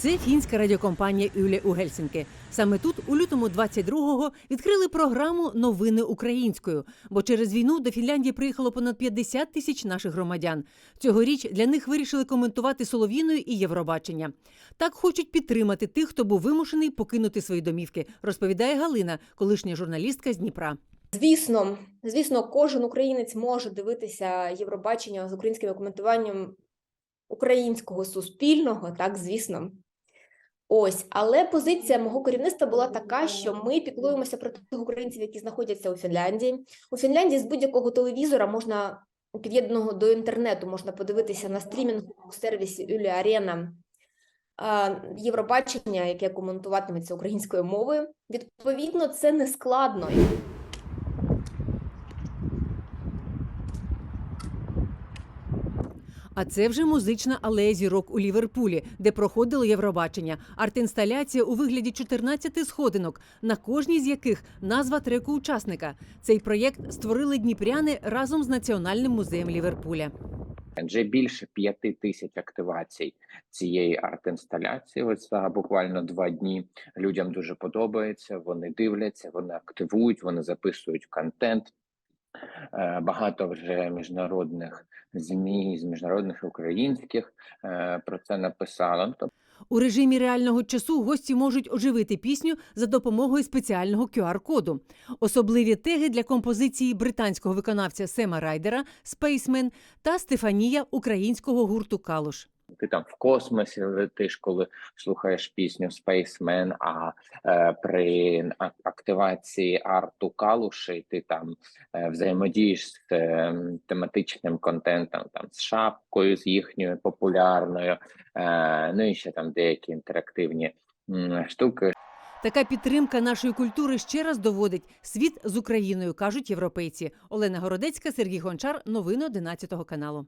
Це фінська радіокомпанія Юлі у Гельсінки. Саме тут, у лютому 22-го, відкрили програму Новини українською. Бо через війну до Фінляндії приїхало понад 50 тисяч наших громадян. Цьогоріч для них вирішили коментувати Солов'їною і Євробачення. Так хочуть підтримати тих, хто був вимушений покинути свої домівки, розповідає Галина, колишня журналістка з Дніпра. Звісно, звісно, кожен українець може дивитися Євробачення з українським коментуванням українського суспільного, так, звісно. Ось, але позиція мого керівництва була така, що ми піклуємося про тих українців, які знаходяться у Фінляндії. У Фінляндії з будь-якого телевізора можна під'єднаного до інтернету, можна подивитися на стрімінговому сервісі Юлі Арена Євробачення, яке коментуватиметься українською мовою. Відповідно, це не складно. А це вже музична алея зірок у Ліверпулі, де проходило Євробачення. Арт-інсталяція у вигляді 14 сходинок, на кожній з яких назва треку учасника. Цей проєкт створили дніпряни разом з Національним музеєм Ліверпуля. Вже більше п'яти тисяч активацій цієї арт-інсталяції. Ось за буквально два дні людям дуже подобається. Вони дивляться, вони активують, вони записують контент. Е, Багато вже міжнародних змі з міжнародних українських е, про це написало. У режимі реального часу гості можуть оживити пісню за допомогою спеціального QR-коду. Особливі теги для композиції британського виконавця Сема Райдера Спейсмен та Стефанія українського гурту Калуш. Ти там в космосі летиш, коли слухаєш пісню Spaceman, а е, при активації арту калуші ти там е, взаємодієш з е, тематичним контентом, там з шапкою, з їхньою популярною, е, ну і ще там деякі інтерактивні м, штуки. Така підтримка нашої культури ще раз доводить світ з Україною, кажуть європейці. Олена Городецька, Сергій Гончар. Новини 11 каналу.